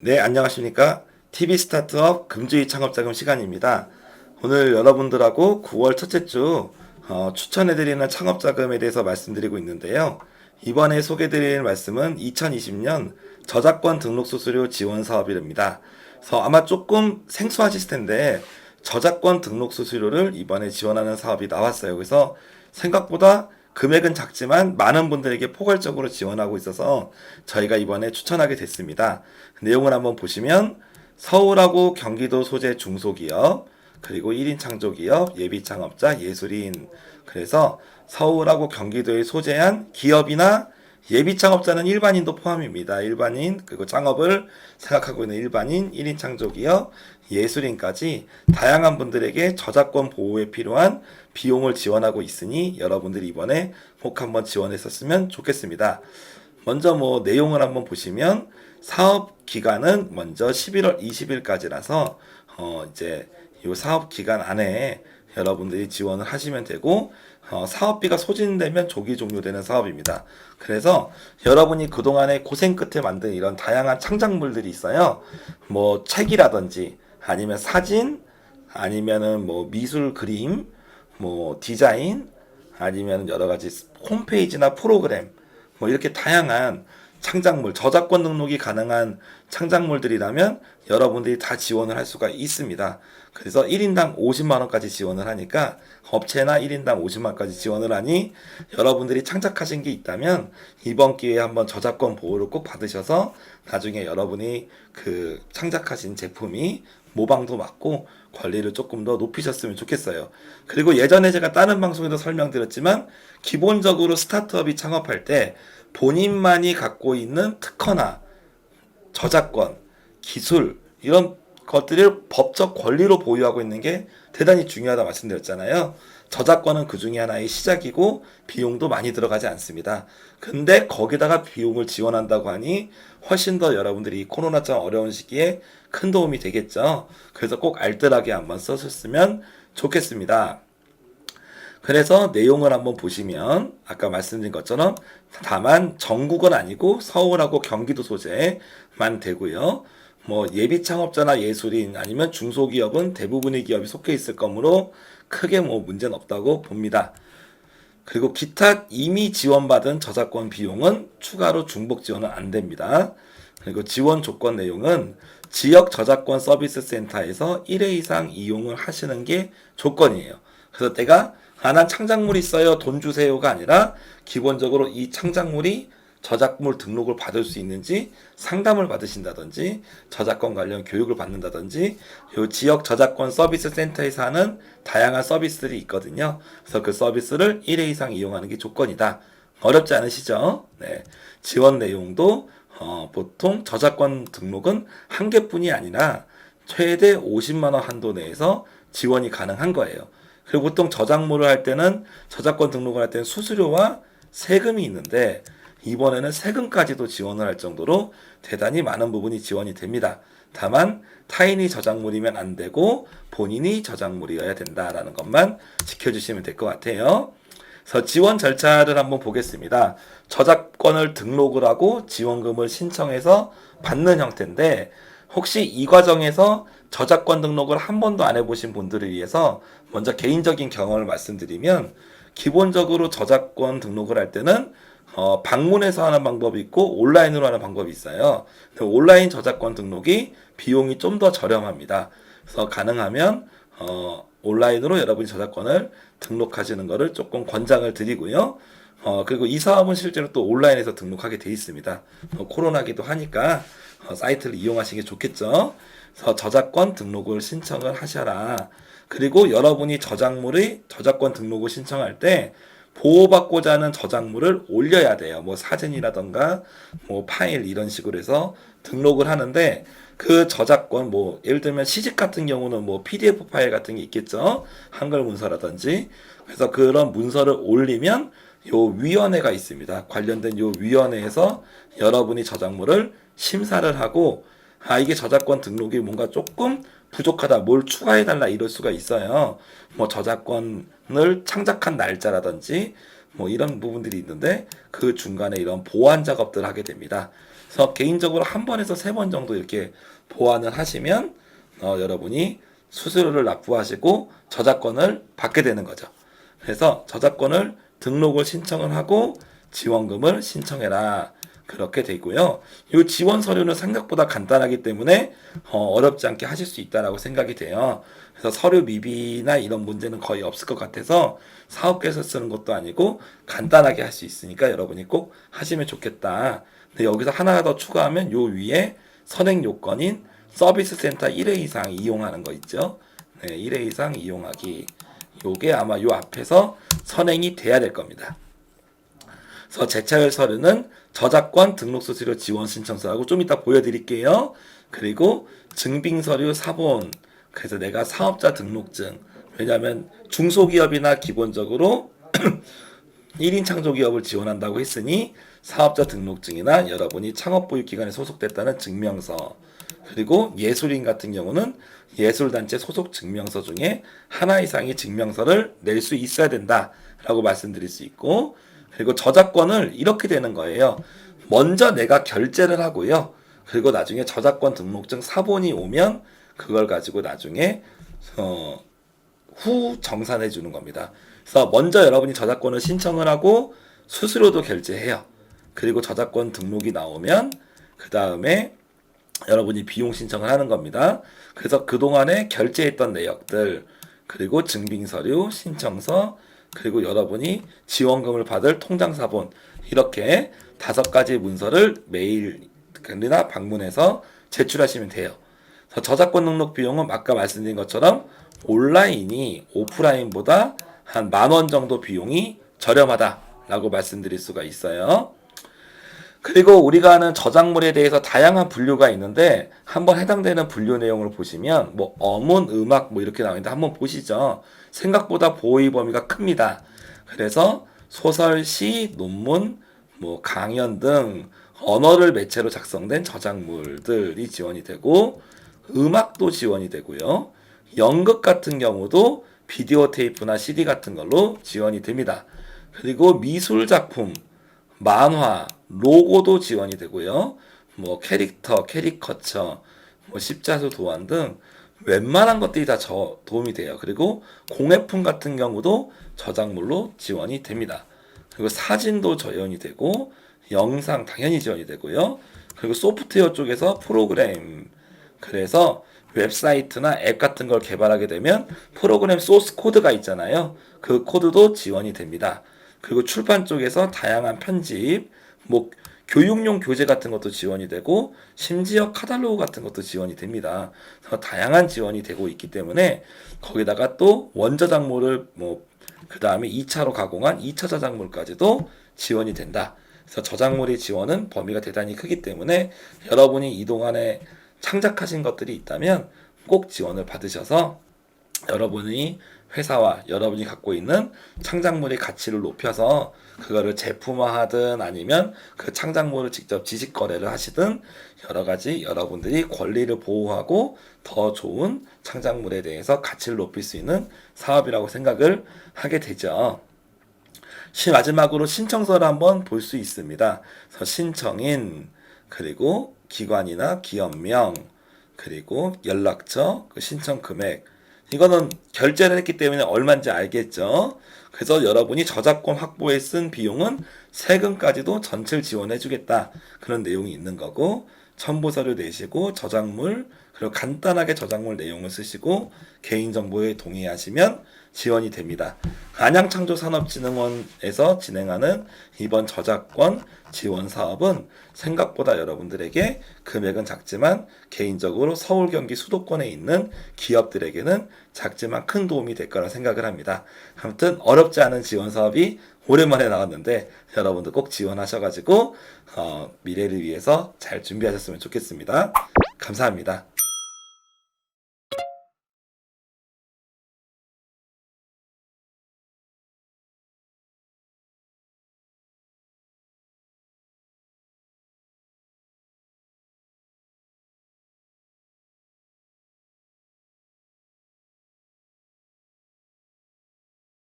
네, 안녕하십니까. TV 스타트업 금주의 창업자금 시간입니다. 오늘 여러분들하고 9월 첫째 주 어, 추천해드리는 창업자금에 대해서 말씀드리고 있는데요. 이번에 소개드릴 말씀은 2020년 저작권 등록 수수료 지원 사업입니다. 그래서 아마 조금 생소하실 텐데 저작권 등록 수수료를 이번에 지원하는 사업이 나왔어요. 그래서 생각보다 금액은 작지만 많은 분들에게 포괄적으로 지원하고 있어서 저희가 이번에 추천하게 됐습니다. 내용을 한번 보시면 서울하고 경기도 소재 중소기업 그리고 1인 창조기업 예비 창업자 예술인 그래서 서울하고 경기도에 소재한 기업이나 예비 창업자는 일반인도 포함입니다. 일반인 그리고 창업을 생각하고 있는 일반인 1인 창조기업 예술인까지 다양한 분들에게 저작권 보호에 필요한 비용을 지원하고 있으니 여러분들이 이번에 꼭 한번 지원했었으면 좋겠습니다. 먼저 뭐 내용을 한번 보시면 사업 기간은 먼저 11월 20일까지라서 어 이제 이 사업 기간 안에 여러분들이 지원을 하시면 되고 어, 사업비가 소진되면 조기 종료되는 사업입니다. 그래서 여러분이 그동안에 고생 끝에 만든 이런 다양한 창작물들이 있어요. 뭐 책이라든지 아니면 사진 아니면은 뭐 미술 그림 뭐 디자인 아니면 여러 가지 홈페이지나 프로그램 뭐 이렇게 다양한 창작물, 저작권 등록이 가능한 창작물들이라면 여러분들이 다 지원을 할 수가 있습니다. 그래서 1인당 50만 원까지 지원을 하니까 업체나 1인당 50만 원까지 지원을 하니 여러분들이 창작하신 게 있다면 이번 기회에 한번 저작권 보호를 꼭 받으셔서 나중에 여러분이 그 창작하신 제품이 모방도 맞고 관리를 조금 더 높이셨으면 좋겠어요. 그리고 예전에 제가 다른 방송에도 설명드렸지만 기본적으로 스타트업이 창업할 때 본인만이 갖고 있는 특허나 저작권, 기술 이런 것들을 법적 권리로 보유하고 있는 게 대단히 중요하다 말씀드렸잖아요. 저작권은 그 중에 하나의 시작이고 비용도 많이 들어가지 않습니다. 근데 거기다가 비용을 지원한다고 하니 훨씬 더 여러분들이 코로나처럼 어려운 시기에 큰 도움이 되겠죠. 그래서 꼭 알뜰하게 한번 썼으면 좋겠습니다. 그래서 내용을 한번 보시면 아까 말씀드린 것처럼 다만 전국은 아니고 서울하고 경기도 소재만 되고요. 뭐 예비 창업자나 예술인 아니면 중소기업은 대부분의 기업이 속해 있을 거므로 크게 뭐 문제는 없다고 봅니다. 그리고 기타 이미 지원받은 저작권 비용은 추가로 중복 지원은 안 됩니다. 그리고 지원 조건 내용은 지역 저작권 서비스 센터에서 1회 이상 이용을 하시는 게 조건이에요. 그래서 내가 아, 난 창작물이 있어요. 돈 주세요가 아니라 기본적으로 이 창작물이 저작물 등록을 받을 수 있는지 상담을 받으신다든지 저작권 관련 교육을 받는다든지 요 지역 저작권 서비스 센터에서 하는 다양한 서비스들이 있거든요. 그래서 그 서비스를 1회 이상 이용하는 게 조건이다. 어렵지 않으시죠? 네. 지원 내용도 어, 보통 저작권 등록은 한 개뿐이 아니라 최대 50만 원 한도 내에서 지원이 가능한 거예요. 그리고 보통 저작물을 할 때는 저작권 등록을 할 때는 수수료와 세금이 있는데 이번에는 세금까지도 지원을 할 정도로 대단히 많은 부분이 지원이 됩니다. 다만 타인이 저작물이면 안 되고 본인이 저작물이어야 된다라는 것만 지켜주시면 될 것 같아요. 그래서 지원 절차를 한번 보겠습니다. 저작권을 등록을 하고 지원금을 신청해서 받는 형태인데 혹시 이 과정에서 저작권 등록을 한 번도 안 해보신 분들을 위해서 먼저 개인적인 경험을 말씀드리면 기본적으로 저작권 등록을 할 때는 어, 방문해서 하는 방법이 있고 온라인으로 하는 방법이 있어요. 온라인 저작권 등록이 비용이 좀 더 저렴합니다. 그래서 가능하면 어, 온라인으로 여러분이 저작권을 등록하시는 것을 조금 권장을 드리고요. 어, 그리고 이 사업은 실제로 또 온라인에서 등록하게 돼 있습니다. 어, 코로나기도 하니까 어, 사이트를 이용하시는 게 좋겠죠. 그래서 저작권 등록을 신청을 하셔라. 그리고 여러분이 저작물의 저작권 등록을 신청할 때 보호받고자 하는 저작물을 올려야 돼요. 뭐 사진이라던가 뭐 파일 이런 식으로 해서 등록을 하는데 그 저작권 뭐 예를 들면 시집 같은 경우는 뭐 PDF 파일 같은 게 있겠죠. 한글 문서라든지. 그래서 그런 문서를 올리면 요 위원회가 있습니다. 관련된 요 위원회에서 여러분이 저작물을 심사를 하고 아 이게 저작권 등록이 뭔가 조금 부족하다 뭘 추가해 달라 이럴 수가 있어요 뭐 저작권을 창작한 날짜라든지 뭐 이런 부분들이 있는데 그 중간에 이런 보완 작업들을 하게 됩니다. 그래서 개인적으로 한 번에서 세 번 정도 이렇게 보완을 하시면 어, 여러분이 수수료를 납부하시고 저작권을 받게 되는 거죠. 그래서 저작권을 등록을 신청을 하고 지원금을 신청해라. 그렇게 되고요. 이 지원 서류는 생각보다 간단하기 때문에 어, 렵지 않게 하실 수 있다라고 생각이 돼요. 그래서 서류 미비나 이런 문제는 거의 없을 것 같아서 사업계에서 쓰는 것도 아니고 간단하게 할 수 있으니까 여러분이 꼭 하시면 좋겠다. 근데 여기서 하나 더 추가하면 요 위에 선행 요건인 서비스 센터 1회 이상 이용하는 거 있죠. 네, 1회 이상 이용하기. 요게 아마 요 앞에서 선행이 돼야 될 겁니다. 그래서 제차열 서류는 저작권 등록 수수료 지원 신청서하고 좀 이따 보여드릴게요. 그리고 증빙 서류 사본. 그래서 내가 사업자 등록증. 왜냐하면 중소기업이나 기본적으로 1인 창조기업을 지원한다고 했으니 사업자 등록증이나 여러분이 창업보육기관에 소속됐다는 증명서 그리고 예술인 같은 경우는 예술단체 소속 증명서 중에 하나 이상의 증명서를 낼 수 있어야 된다라고 말씀드릴 수 있고 그리고 저작권을 이렇게 되는 거예요. 먼저 내가 결제를 하고요. 그리고 나중에 저작권 등록증 사본이 오면 그걸 가지고 나중에 어, 후 정산해 주는 겁니다. 그래서 먼저 여러분이 저작권을 신청을 하고 수수료도 결제해요. 그리고 저작권 등록이 나오면 그 다음에 여러분이 비용 신청을 하는 겁니다. 그래서 그동안에 결제했던 내역들, 그리고 증빙서류, 신청서, 그리고 여러분이 지원금을 받을 통장사본, 이렇게 다섯 가지 문서를 메일이나 방문해서 제출하시면 돼요. 저작권 등록 비용은 아까 말씀드린 것처럼 온라인이 오프라인보다 한 만 원 정도 비용이 저렴하다라고 말씀드릴 수가 있어요. 그리고 우리가 아는 저작물에 대해서 다양한 분류가 있는데 한번 해당되는 분류 내용을 보시면 뭐 어문, 음악 뭐 이렇게 나오는데 한번 보시죠. 생각보다 보호의 범위가 큽니다. 그래서 소설, 시, 논문, 뭐 강연 등 언어를 매체로 작성된 저작물들이 지원이 되고 음악도 지원이 되고요. 연극 같은 경우도 비디오 테이프나 CD 같은 걸로 지원이 됩니다. 그리고 미술 작품, 만화, 로고도 지원이 되고요. 뭐 캐릭터, 캐리커처, 뭐 십자수 도안 등 웬만한 것들이 다 저 도움이 돼요. 그리고 공예품 같은 경우도 저작물로 지원이 됩니다. 그리고 사진도 지원이 되고 영상 당연히 지원이 되고요. 그리고 소프트웨어 쪽에서 프로그램 그래서 웹사이트나 앱 같은 걸 개발하게 되면 프로그램 소스 코드가 있잖아요. 그 코드도 지원이 됩니다. 그리고 출판 쪽에서 다양한 편집, 뭐 교육용 교재 같은 것도 지원이 되고 심지어 카탈로그 같은 것도 지원이 됩니다. 그래서 다양한 지원이 되고 있기 때문에 거기다가 또 원저작물을 뭐 그 다음에 2차로 가공한 2차 저작물까지도 지원이 된다. 그래서 저작물의 지원은 범위가 대단히 크기 때문에 여러분이 이동안에 창작하신 것들이 있다면 꼭 지원을 받으셔서 여러분이 회사와 여러분이 갖고 있는 창작물의 가치를 높여서 그거를 제품화하든 아니면 그 창작물을 직접 지식 거래를 하시든 여러 가지 여러분들이 권리를 보호하고 더 좋은 창작물에 대해서 가치를 높일 수 있는 사업이라고 생각을 하게 되죠. 시 마지막으로 신청서를 한번 볼 수 있습니다. 신청인 그리고 기관이나 기업명 그리고 연락처 그 신청 금액 이거는 결제를 했기 때문에 얼마인지 알겠죠. 그래서 여러분이 저작권 확보에 쓴 비용은 세금까지도 전체를 지원해 주겠다. 그런 내용이 있는 거고 첨부서류 내시고 저작물 그리고 간단하게 저작물 내용을 쓰시고 개인정보에 동의하시면 지원이 됩니다. 안양창조산업진흥원에서 진행하는 이번 저작권 지원 사업은 생각보다 여러분들에게 금액은 작지만 개인적으로 서울 경기 수도권에 있는 기업들에게는 작지만 큰 도움이 될 거라 생각을 합니다. 아무튼 어렵지 않은 지원 사업이 오랜만에 나왔는데 여러분들 꼭 지원하셔가지고 어, 미래를 위해서 잘 준비하셨으면 좋겠습니다. 감사합니다.